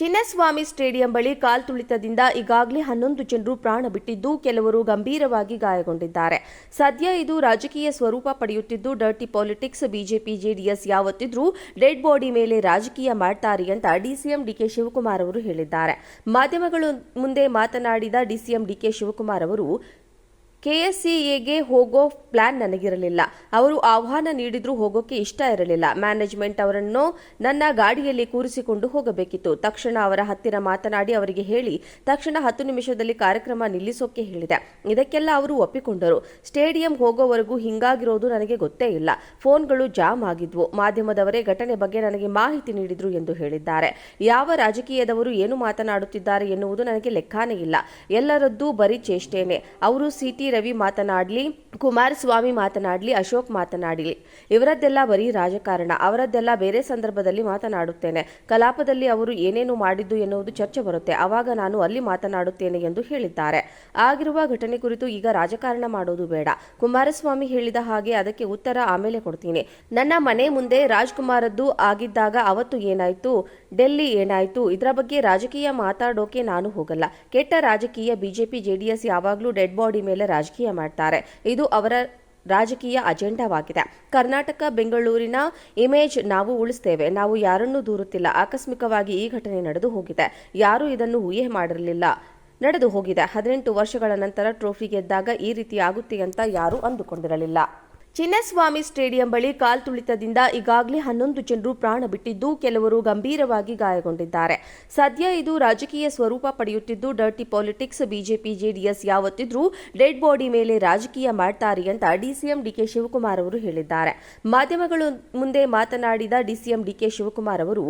Chinnaswamy stadium ಬಳಿ ಕಾಲ್ತುಳಿತದಿಂದ ಈಗಾಗಲೇ ಹನ್ನೊಂದು ಜನರು ಪ್ರಾಣ ಬಿಟ್ಟಿದ್ದು ಕೆಲವರು ಗಂಭೀರವಾಗಿ ಗಾಯಗೊಂಡಿದ್ದಾರೆ. ಸದ್ಯ ಇದು ರಾಜಕೀಯ ಸ್ವರೂಪ ಪಡೆಯುತ್ತಿದ್ದು ಡರ್ಟಿ ಪಾಲಿಟಿಕ್ಸ್ ಬಿಜೆಪಿ, ಜೆಡಿಎಸ್ ಯಾವತ್ತಿದ್ರೂ ಡೆಡ್ ಬಾಡಿ ಮೇಲೆ ರಾಜಕೀಯ ಮಾಡ್ತಾರೆ ಅಂತ ಡಿಸಿಎಂ ಡಿಕೆ ಶಿವಕುಮಾರ್ ಅವರು ಹೇಳಿದ್ದಾರೆ. ಮಾಧ್ಯಮಗಳು ಮುಂದೆ ಮಾತನಾಡಿದ ಡಿಸಿಎಂ ಡಿಕೆ ಶಿವಕುಮಾರ್ ಅವರು ಕೆಎಸ್ಸಿಎಗೆ ಹೋಗೋ ಪ್ಲಾನ್ ನನಗಿರಲಿಲ್ಲ. ಅವರು ಆಹ್ವಾನ ನೀಡಿದ್ರೂ ಹೋಗೋಕೆ ಇಷ್ಟ ಇರಲಿಲ್ಲ. ಮ್ಯಾನೇಜ್ಮೆಂಟ್ ಅವರನ್ನು ನನ್ನ ಗಾಡಿಯಲ್ಲಿ ಕೂರಿಸಿಕೊಂಡು ಹೋಗಬೇಕಿತ್ತು. ತಕ್ಷಣ ಅವರ ಹತ್ತಿರ ಮಾತನಾಡಿ ಅವರಿಗೆ ಹೇಳಿ, ತಕ್ಷಣ ಹತ್ತು ನಿಮಿಷದಲ್ಲಿ ಕಾರ್ಯಕ್ರಮ ನಿಲ್ಲಿಸೋಕೆ ಹೇಳಿದೆ. ಇದಕ್ಕೆಲ್ಲ ಅವರು ಒಪ್ಪಿಕೊಂಡರು. ಸ್ಟೇಡಿಯಂ ಹೋಗೋವರೆಗೂ ಹಿಂಗಾಗಿರೋದು ನನಗೆ ಗೊತ್ತೇ ಇಲ್ಲ. ಫೋನ್ಗಳು ಜಾಮ್ ಆಗಿದ್ವು. ಮಾಧ್ಯಮದವರೇ ಘಟನೆ ಬಗ್ಗೆ ನನಗೆ ಮಾಹಿತಿ ನೀಡಿದ್ರು ಎಂದು ಹೇಳಿದ್ದಾರೆ. ಯಾವ ರಾಜಕೀಯದವರು ಏನು ಮಾತನಾಡುತ್ತಿದ್ದಾರೆ ಎನ್ನುವುದು ನನಗೆ ಲೆಕ್ಕಾನೇ ಇಲ್ಲ. ಎಲ್ಲರದ್ದೂ ಬರೀ ಚೇಷ್ಟೇನೆ. ಅವರು ಸಿಟಿ ರವಿ ಮಾತನಾಡಲಿ, ಕುಮಾರಸ್ವಾಮಿ ಮಾತನಾಡಲಿ, ಅಶೋಕ್ ಮಾತನಾಡಲಿ. ಇವರದ್ದೆಲ್ಲ ಬರೀ ರಾಜಕಾರಣ. ಅವರದ್ದೆಲ್ಲ ಬೇರೆ ಸಂದರ್ಭದಲ್ಲಿ ಮಾತನಾಡುತ್ತೇನೆ. ಕಲಾಪದಲ್ಲಿ ಅವರು ಏನೇನು ಮಾಡಿದ್ದು ಎನ್ನುವುದು ಚರ್ಚೆ ಬರುತ್ತೆ. ಆವಾಗ ನಾನು ಅಲ್ಲಿ ಮಾತನಾಡುತ್ತೇನೆ ಎಂದು ಹೇಳಿದ್ದಾರೆ. ಆಗಿರುವ ಘಟನೆ ಕುರಿತು ಈಗ ರಾಜಕಾರಣ ಮಾಡೋದು ಬೇಡ. ಕುಮಾರಸ್ವಾಮಿ ಹೇಳಿದ ಹಾಗೆ ಅದಕ್ಕೆ ಉತ್ತರ ಆಮೇಲೆ ಕೊಡ್ತೀನಿ. ನನ್ನ ಮನೆ ಮುಂದೆ ರಾಜ್ಕುಮಾರದ್ದು ಆಗಿದ್ದಾಗ ಅವತ್ತು ಏನಾಯ್ತು? ಡೆಲ್ಲಿ ಏನಾಯ್ತು? ಇದರ ಬಗ್ಗೆ ರಾಜಕೀಯ ಮಾತಾಡೋಕೆ ನಾನು ಹೋಗಲ್ಲ. ಕೆಟ್ಟ ರಾಜಕೀಯ ಬಿಜೆಪಿ, ಜೆಡಿಎಸ್ ಯಾವಾಗಲೂ ಡೆಡ್ ಬಾಡಿ ಮೇಲೆ ರಾಜಕೀಯ ಮಾಡ್ತಾರೆ. ಇದು ಅವರ ರಾಜಕೀಯ ಅಜೆಂಡಾವಾಗಿದೆ. ಕರ್ನಾಟಕ, ಬೆಂಗಳೂರಿನ ಇಮೇಜ್ ನಾವು ಉಳಿಸ್ತೇವೆ. ನಾವು ಯಾರನ್ನೂ ದೂರುತ್ತಿಲ್ಲ. ಆಕಸ್ಮಿಕವಾಗಿ ಈ ಘಟನೆ ನಡೆದು ಹೋಗಿದೆ. ಯಾರೂ ಇದನ್ನು ಊಹೆ ಮಾಡಿರಲಿಲ್ಲ. ನಡೆದು ಹೋಗಿದೆ. ಹದಿನೆಂಟು ವರ್ಷಗಳ ನಂತರ ಟ್ರೋಫಿ ಗೆದ್ದಾಗ ಈ ರೀತಿ ಆಗುತ್ತೆ ಅಂತ ಯಾರೂ ಅಂದುಕೊಂಡಿರಲಿಲ್ಲ. ಚಿನ್ನಸ್ವಾಮಿ ಸ್ಟೇಡಿಯಂ ಬಳಿ ಕಾಲ್ತುಳಿತದಿಂದ ಈಗಾಗಲೇ ಹನ್ನೊಂದು ಜನರು ಪ್ರಾಣ ಬಿಟ್ಟಿದ್ದು ಕೆಲವರು ಗಂಭೀರವಾಗಿ ಗಾಯಗೊಂಡಿದ್ದಾರೆ. ಸದ್ಯ ಇದು ರಾಜಕೀಯ ಸ್ವರೂಪ ಪಡೆಯುತ್ತಿದ್ದು ಡರ್ಟಿ ಪಾಲಿಟಿಕ್ಸ್ ಬಿಜೆಪಿ ಜೆಡಿಎಸ್ ಯಾವತ್ತಿದ್ರೂ ಡೆಡ್ ಬಾಡಿ ಮೇಲೆ ರಾಜಕೀಯ ಮಾಡ್ತಾರೆ ಅಂತ ಡಿಸಿಎಂ ಡಿಕೆ ಶಿವಕುಮಾರ್ ಅವರು ಹೇಳಿದ್ದಾರೆ. ಮಾಧ್ಯಮಗಳು ಮುಂದೆ ಮಾತನಾಡಿದ ಡಿಸಿಎಂ ಡಿಕೆ ಶಿವಕುಮಾರ್ ಅವರು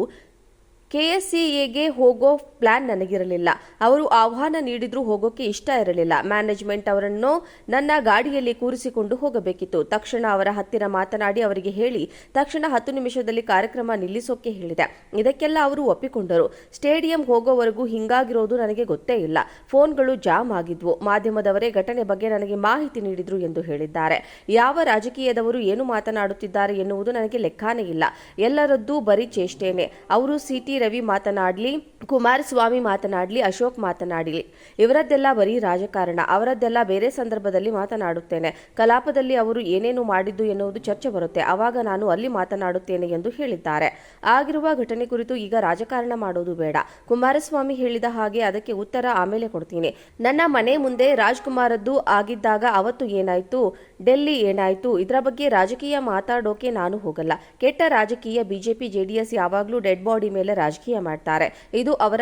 ಕೆಎಸ್ಸಿಎಗೆ ಹೋಗೋ ಪ್ಲಾನ್ ನನಗಿರಲಿಲ್ಲ. ಅವರು ಆಹ್ವಾನ ನೀಡಿದ್ರೂ ಹೋಗೋಕೆ ಇಷ್ಟ ಇರಲಿಲ್ಲ. ಮ್ಯಾನೇಜ್ಮೆಂಟ್ ಅವರನ್ನು ನನ್ನ ಗಾಡಿಯಲ್ಲಿ ಕೂರಿಸಿಕೊಂಡು ಹೋಗಬೇಕಿತ್ತು. ತಕ್ಷಣ ಅವರ ಹತ್ತಿರ ಮಾತನಾಡಿ ಅವರಿಗೆ ಹೇಳಿ, ತಕ್ಷಣ ಹತ್ತು ನಿಮಿಷದಲ್ಲಿ ಕಾರ್ಯಕ್ರಮ ನಿಲ್ಲಿಸೋಕೆ ಹೇಳಿದೆ. ಇದಕ್ಕೆಲ್ಲ ಅವರು ಒಪ್ಪಿಕೊಂಡರು. ಸ್ಟೇಡಿಯಂ ಹೋಗೋವರೆಗೂ ಹಿಂಗಾಗಿರೋದು ನನಗೆ ಗೊತ್ತೇ ಇಲ್ಲ. ಫೋನ್ಗಳು ಜಾಮ್ ಆಗಿದ್ವು. ಮಾಧ್ಯಮದವರೇ ಘಟನೆ ಬಗ್ಗೆ ನನಗೆ ಮಾಹಿತಿ ನೀಡಿದ್ರು ಎಂದು ಹೇಳಿದ್ದಾರೆ. ಯಾವ ರಾಜಕೀಯದವರು ಏನು ಮಾತನಾಡುತ್ತಿದ್ದಾರೆ ಎನ್ನುವುದು ನನಗೆ ಲೆಕ್ಕಾನೇ ಇಲ್ಲ. ಎಲ್ಲರದ್ದೂ ಬರೀ ಚೇಷ್ಟೇನೆ. ಅವರು ಸಿಟಿ ರವಿ ಮಾತನಾಡಲಿ, ಕುಮಾರಸ್ವಾಮಿ ಮಾತನಾಡಲಿ, ಅಶೋಕ್ ಮಾತನಾಡಲಿ. ಇವರದ್ದೆಲ್ಲ ಬರೀ ರಾಜಕಾರಣ. ಅವರದ್ದೆಲ್ಲ ಬೇರೆ ಸಂದರ್ಭದಲ್ಲಿ ಮಾತನಾಡುತ್ತೇನೆ. ಕಲಾಪದಲ್ಲಿ ಅವರು ಏನೇನು ಮಾಡಿದ್ದು ಎನ್ನುವುದು ಚರ್ಚೆ ಬರುತ್ತೆ. ಆವಾಗ ನಾನು ಅಲ್ಲಿ ಮಾತನಾಡುತ್ತೇನೆ ಎಂದು ಹೇಳಿದ್ದಾರೆ. ಆಗಿರುವ ಘಟನೆ ಕುರಿತು ಈಗ ರಾಜಕಾರಣ ಮಾಡೋದು ಬೇಡ. ಕುಮಾರಸ್ವಾಮಿ ಹೇಳಿದ ಹಾಗೆ ಅದಕ್ಕೆ ಉತ್ತರ ಆಮೇಲೆ ಕೊಡ್ತೀನಿ. ನನ್ನ ಮನೆ ಮುಂದೆ ರಾಜ್ಕುಮಾರದ್ದು ಆಗಿದ್ದಾಗ ಅವತ್ತು ಏನಾಯ್ತು? ಡೆಲ್ಲಿ ಏನಾಯ್ತು? ಇದರ ಬಗ್ಗೆ ರಾಜಕೀಯ ಮಾತಾಡೋಕೆ ನಾನು ಹೋಗಲ್ಲ. ಕೆಟ್ಟ ರಾಜಕೀಯ ಬಿಜೆಪಿ, ಜೆಡಿಎಸ್ ಯಾವಾಗಲೂ ಡೆಡ್ ಬಾಡಿ ಮೇಲೆ ರಾಜಕೀಯ ಮಾಡ್ತಾರೆ. ಇದು ಅವರ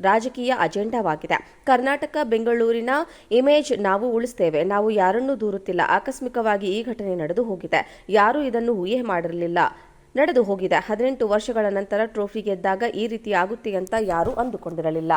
ರಾಜಕೀಯ ಅಜೆಂಡಾವಾಗಿದೆ. ಕರ್ನಾಟಕ, ಬೆಂಗಳೂರಿನ ಇಮೇಜ್ ನಾವು ಉಳಿಸ್ತೇವೆ. ನಾವು ಯಾರನ್ನೂ ದೂರುತ್ತಿಲ್ಲ. ಆಕಸ್ಮಿಕವಾಗಿ ಈ ಘಟನೆ ನಡೆದು ಹೋಗಿದೆ. ಯಾರೂ ಇದನ್ನು ಊಹೆ ಮಾಡಿರಲಿಲ್ಲ. ನಡೆದು ಹೋಗಿದೆ. ಹದಿನೆಂಟು ವರ್ಷಗಳ ನಂತರ ಟ್ರೋಫಿ ಗೆದ್ದಾಗ ಈ ರೀತಿ ಆಗುತ್ತೆ ಅಂತ ಯಾರೂ ಅಂದುಕೊಂಡಿರಲಿಲ್ಲ.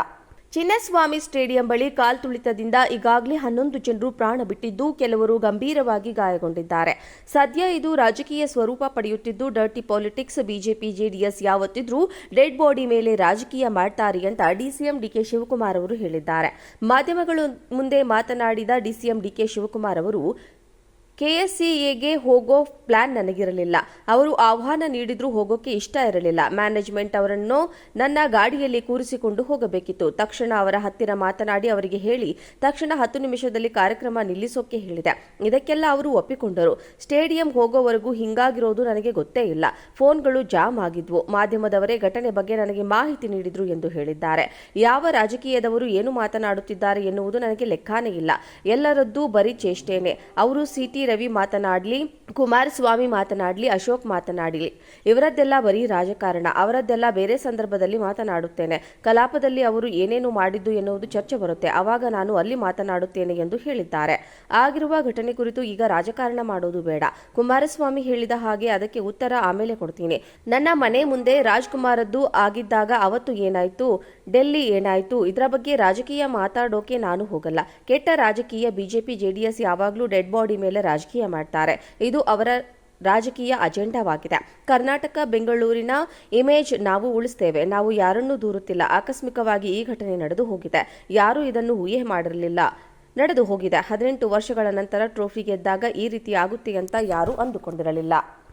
ಚಿನ್ನಸ್ವಾಮಿ ಸ್ಟೇಡಿಯಂ ಬಳಿ ಕಾಲ್ತುಳಿತದಿಂದ ಈಗಾಗಲೇ ಹನ್ನೊಂದು ಜನರು ಪ್ರಾಣ ಬಿಟ್ಟಿದ್ದು ಕೆಲವರು ಗಂಭೀರವಾಗಿ ಗಾಯಗೊಂಡಿದ್ದಾರೆ. ಸದ್ಯ ಇದು ರಾಜಕೀಯ ಸ್ವರೂಪ ಪಡೆಯುತ್ತಿದ್ದು ಡರ್ಟಿ ಪಾಲಿಟಿಕ್ಸ್ ಬಿಜೆಪಿ, ಜೆಡಿಎಸ್ ಯಾವತ್ತಿದ್ರೂ ಡೆಡ್ ಬಾಡಿ ಮೇಲೆ ರಾಜಕೀಯ ಮಾಡ್ತಾರೆ ಅಂತ ಡಿಸಿಎಂ ಡಿಕೆ ಶಿವಕುಮಾರ್ ಅವರು ಹೇಳಿದ್ದಾರೆ. ಮಾಧ್ಯಮಗಳು ಮುಂದೆ ಮಾತನಾಡಿದ ಡಿಸಿಎಂ ಡಿಕೆ ಶಿವಕುಮಾರ್ ಅವರು ಕೆಎಸ್ಸಿಎಗೆ ಹೋಗೋ ಪ್ಲಾನ್ ನನಗಿರಲಿಲ್ಲ. ಅವರು ಆಹ್ವಾನ ನೀಡಿದ್ರೂ ಹೋಗೋಕೆ ಇಷ್ಟ ಇರಲಿಲ್ಲ. ಮ್ಯಾನೇಜ್ಮೆಂಟ್ ಅವರನ್ನು ನನ್ನ ಗಾಡಿಯಲ್ಲಿ ಕೂರಿಸಿಕೊಂಡು ಹೋಗಬೇಕಿತ್ತು. ತಕ್ಷಣ ಅವರ ಹತ್ತಿರ ಮಾತನಾಡಿ ಅವರಿಗೆ ಹೇಳಿ, ತಕ್ಷಣ ಹತ್ತು ನಿಮಿಷದಲ್ಲಿ ಕಾರ್ಯಕ್ರಮ ನಿಲ್ಲಿಸೋಕೆ ಹೇಳಿದೆ. ಇದಕ್ಕೆಲ್ಲ ಅವರು ಒಪ್ಪಿಕೊಂಡರು. ಸ್ಟೇಡಿಯಂ ಹೋಗೋವರೆಗೂ ಹಿಂಗಾಗಿರೋದು ನನಗೆ ಗೊತ್ತೇ ಇಲ್ಲ. ಫೋನ್ಗಳು ಜಾಮ್ ಆಗಿದ್ವು. ಮಾಧ್ಯಮದವರೇ ಘಟನೆ ಬಗ್ಗೆ ನನಗೆ ಮಾಹಿತಿ ನೀಡಿದ್ರು ಎಂದು ಹೇಳಿದ್ದಾರೆ. ಯಾವ ರಾಜಕೀಯದವರು ಏನು ಮಾತನಾಡುತ್ತಿದ್ದಾರೆ ಎನ್ನುವುದು ನನಗೆ ಲೆಕ್ಕಾನೇ ಇಲ್ಲ. ಎಲ್ಲರದ್ದೂ ಬರೀ ಚೇಷ್ಟೇನೆ. ಅವರು ಸಿಟಿ ರವಿ ಮಾತನಾಡಲಿ, ಕುಮಾರಸ್ವಾಮಿ ಮಾತನಾಡಲಿ, ಅಶೋಕ್ ಮಾತನಾಡಲಿ. ಇವರದ್ದೆಲ್ಲ ಬರೀ ರಾಜಕಾರಣ. ಅವರದ್ದೆಲ್ಲ ಬೇರೆ ಸಂದರ್ಭದಲ್ಲಿ ಮಾತನಾಡುತ್ತೇನೆ. ಕಲಾಪದಲ್ಲಿ ಅವರು ಏನೇನು ಮಾಡಿದ್ದು ಎನ್ನುವುದು ಚರ್ಚೆ ಬರುತ್ತೆ. ಆವಾಗ ನಾನು ಅಲ್ಲಿ ಮಾತನಾಡುತ್ತೇನೆ ಎಂದು ಹೇಳಿದ್ದಾರೆ. ಆಗಿರುವ ಘಟನೆ ಕುರಿತು ಈಗ ರಾಜಕಾರಣ ಮಾಡೋದು ಬೇಡ. ಕುಮಾರಸ್ವಾಮಿ ಹೇಳಿದ ಹಾಗೆ ಅದಕ್ಕೆ ಉತ್ತರ ಆಮೇಲೆ ಕೊಡ್ತೀನಿ. ನನ್ನ ಮನೆ ಮುಂದೆ ರಾಜ್ಕುಮಾರದ್ದು ಆಗಿದ್ದಾಗ ಅವತ್ತು ಏನಾಯ್ತು? ಡೆಲ್ಲಿ ಏನಾಯ್ತು? ಇದರ ಬಗ್ಗೆ ರಾಜಕೀಯ ಮಾತಾಡೋಕೆ ನಾನು ಹೋಗಲ್ಲ. ಕೆಟ್ಟ ರಾಜಕೀಯ ಬಿಜೆಪಿ, ಜೆಡಿಎಸ್ ಯಾವಾಗಲೂ ಡೆಡ್ ಬಾಡಿ ಮೇಲೆ ರಾಜಕೀಯ ಮಾಡ್ತಾರೆ. ಇದು ಅವರ ರಾಜಕೀಯ ಅಜೆಂಡಾವಾಗಿದೆ. ಕರ್ನಾಟಕ, ಬೆಂಗಳೂರಿನ ಇಮೇಜ್ ನಾವು ಉಳಿಸ್ತೇವೆ. ನಾವು ಯಾರನ್ನೂ ದೂರುತ್ತಿಲ್ಲ. ಆಕಸ್ಮಿಕವಾಗಿ ಈ ಘಟನೆ ನಡೆದು ಹೋಗಿದೆ. ಯಾರೂ ಇದನ್ನು ಊಹೆ ಮಾಡಿರಲಿಲ್ಲ. ನಡೆದು ಹೋಗಿದೆ. ಹದಿನೆಂಟು ವರ್ಷಗಳ ನಂತರ ಟ್ರೋಫಿ ಗೆದ್ದಾಗ ಈ ರೀತಿ ಆಗುತ್ತೆ ಅಂತ ಯಾರೂ ಅಂದುಕೊಂಡಿರಲಿಲ್ಲ.